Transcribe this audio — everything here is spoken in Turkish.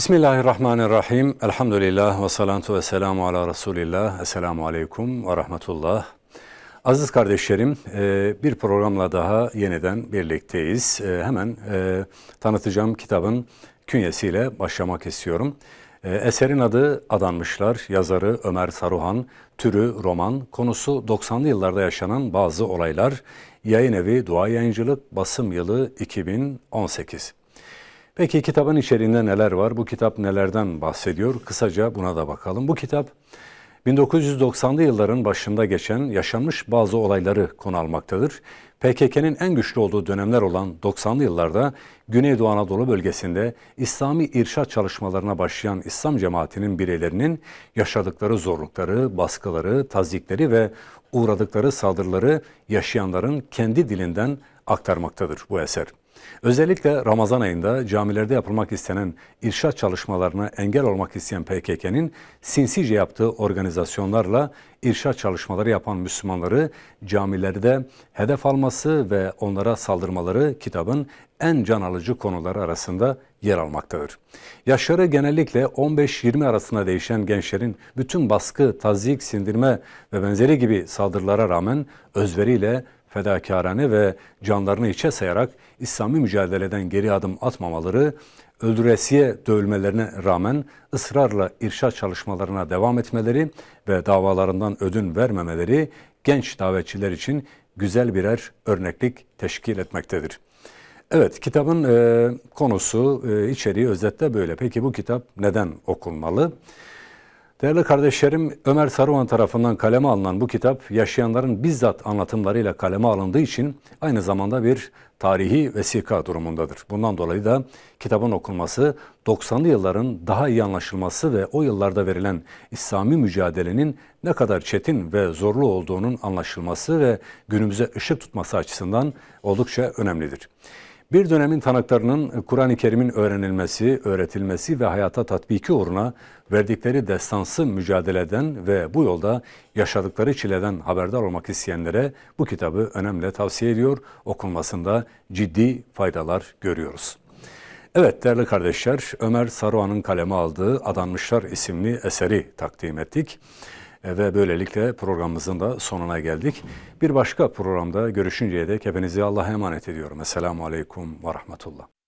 Bismillahirrahmanirrahim. Elhamdülillah ve salatu ve selamu ala Resulillah. Esselamu aleyküm ve rahmetullah. Aziz kardeşlerim, e, bir programla daha yeniden birlikteyiz. E, Hemen e, tanıtacağım kitabın künyesiyle başlamak istiyorum. Eserin adı Adanmışlar, yazarı Ömer Saruhan, türü roman, konusu 90'lı yıllarda yaşanan bazı olaylar, yayın evi Dua Yayıncılık, basım yılı 2018. Peki kitabın içeriğinde neler var? Bu kitap nelerden bahsediyor? Kısaca buna da bakalım. Bu kitap 1990'lı yılların başında geçen yaşanmış bazı olayları konu almaktadır. PKK'nın en güçlü olduğu dönemler olan 90'lı yıllarda Güneydoğu Anadolu bölgesinde İslami irşat çalışmalarına başlayan İslam cemaatinin bireylerinin yaşadıkları zorlukları, baskıları, tazikleri ve uğradıkları saldırıları yaşayanların kendi dilinden aktarmaktadır bu eser. Özellikle Ramazan ayında camilerde yapılmak istenen irşat çalışmalarına engel olmak isteyen PKK'nın sinsice yaptığı organizasyonlarla irşat çalışmaları yapan Müslümanları camilerde hedef alması ve onlara saldırmaları kitabın en can alıcı konuları arasında yer almaktadır. Yaşları genellikle 15-20 arasında değişen gençlerin bütün baskı, tazyik, sindirme ve benzeri gibi saldırılara rağmen özveriyle fedakarane ve canlarını içe sayarak İslami mücadeleden geri adım atmamaları, öldüresiye dövülmelerine rağmen ısrarla irşat çalışmalarına devam etmeleri ve davalarından ödün vermemeleri genç davetçiler için güzel birer örneklik teşkil etmektedir. Evet, kitabın e, konusu, e, içeriği özetle böyle. Peki bu kitap neden okunmalı? Değerli kardeşlerim, Ömer Saruhan tarafından kaleme alınan bu kitap yaşayanların bizzat anlatımlarıyla kaleme alındığı için aynı zamanda bir tarihi vesika durumundadır. Bundan dolayı da kitabın okunması 90'lı yılların daha iyi anlaşılması ve o yıllarda verilen İslami mücadelenin ne kadar çetin ve zorlu olduğunun anlaşılması ve günümüze ışık tutması açısından oldukça önemlidir. Bir dönemin tanıklarının Kur'an-ı Kerim'in öğrenilmesi, öğretilmesi ve hayata tatbiki uğruna verdikleri destansı mücadeleden ve bu yolda yaşadıkları çileden haberdar olmak isteyenlere bu kitabı önemli tavsiye ediyor. Okunmasında ciddi faydalar görüyoruz. Evet değerli kardeşler, Ömer Saruhan'ın kaleme aldığı Adanmışlar isimli eseri takdim ettik. E, Ve böylelikle programımızın da sonuna geldik. Bir başka programda görüşünceye dek hepinizi Allah'a emanet ediyorum. Esselamu Aleyküm ve Rahmetullah.